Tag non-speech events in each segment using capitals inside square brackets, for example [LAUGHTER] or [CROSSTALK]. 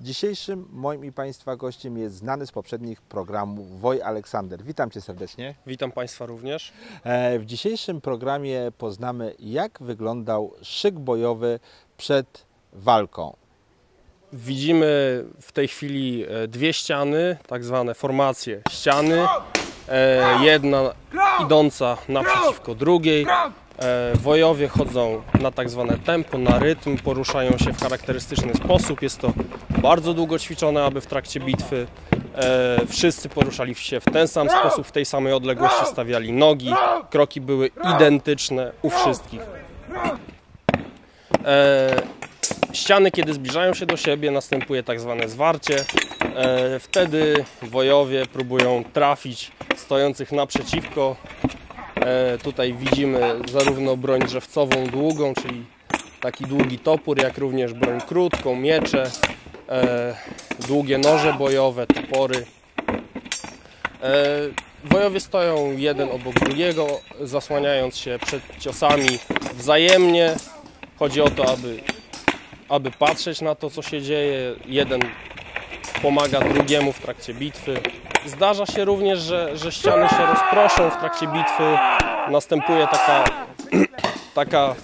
Dzisiejszym moim i Państwa gościem jest znany z poprzednich programów Woj Aleksander. Witam Cię serdecznie. Witam Państwa również. E, W dzisiejszym programie poznamy, jak wyglądał szyk bojowy przed walką. Widzimy w tej chwili e, dwie ściany, tak zwane formacje ściany. E, Jedna idąca naprzeciwko drugiej. E, Wojowie chodzą na tak zwane tempo, na rytm, poruszają się w charakterystyczny sposób. Jest to bardzo długo ćwiczone, aby w trakcie bitwy e, wszyscy poruszali się w ten sam sposób, w tej samej odległości stawiali nogi. Kroki były identyczne u wszystkich. E, Ściany, kiedy zbliżają się do siebie, następuje tak zwane zwarcie. E, Wtedy wojowie próbują trafić stojących naprzeciwko. E, Tutaj widzimy zarówno broń drzewcową długą, czyli taki długi topór, jak również broń krótką, miecze, e, długie noże bojowe, topory. Wojowie stoją jeden obok drugiego, zasłaniając się przed ciosami wzajemnie. Chodzi o to, aby aby patrzeć na to, co się dzieje. Jeden pomaga drugiemu w trakcie bitwy. Zdarza się również, że, że ściany się rozproszą w trakcie bitwy. Następuje taka, [CLEARS THROAT] taka,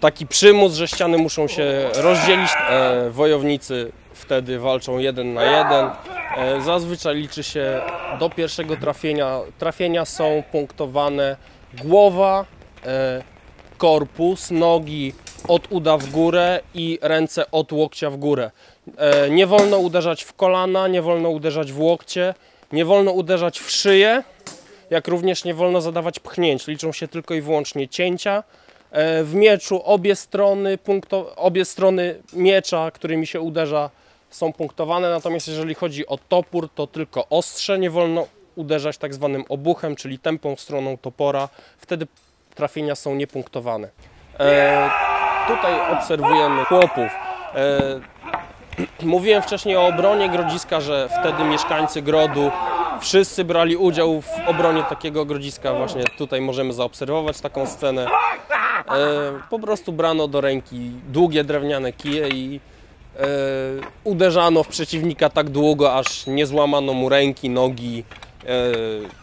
taki przymus, że ściany muszą się rozdzielić. E, wojownicy wtedy walczą jeden na jeden. E, zazwyczaj liczy się do pierwszego trafienia. Trafienia są punktowane głowa, e, korpus, nogi od uda w górę i ręce od łokcia w górę. E, nie wolno uderzać w kolana, nie wolno uderzać w łokcie, nie wolno uderzać w szyję, jak również nie wolno zadawać pchnięć. Liczą się tylko i wyłącznie cięcia. E, w mieczu obie strony, punkto, obie strony miecza, którymi się uderza, są punktowane, natomiast jeżeli chodzi o topór, to tylko ostrze nie wolno uderzać tak zwanym obuchem, czyli tępą stroną topora. Wtedy trafienia są niepunktowane. E, tutaj obserwujemy chłopów. E, mówiłem wcześniej o obronie grodziska, że wtedy mieszkańcy grodu wszyscy brali udział w obronie takiego grodziska. Właśnie tutaj możemy zaobserwować taką scenę. E, po prostu brano do ręki długie drewniane kije i e, uderzano w przeciwnika tak długo, aż nie złamano mu ręki, nogi,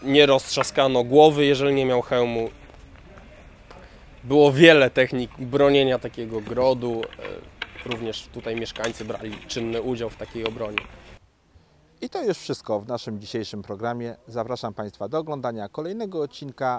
nie roztrzaskano głowy, jeżeli nie miał hełmu było wiele technik bronienia takiego grodu. e, Również tutaj mieszkańcy brali czynny udział w takiej obronie. I to już wszystko w naszym dzisiejszym programie. Zapraszam Państwa do oglądania kolejnego odcinka.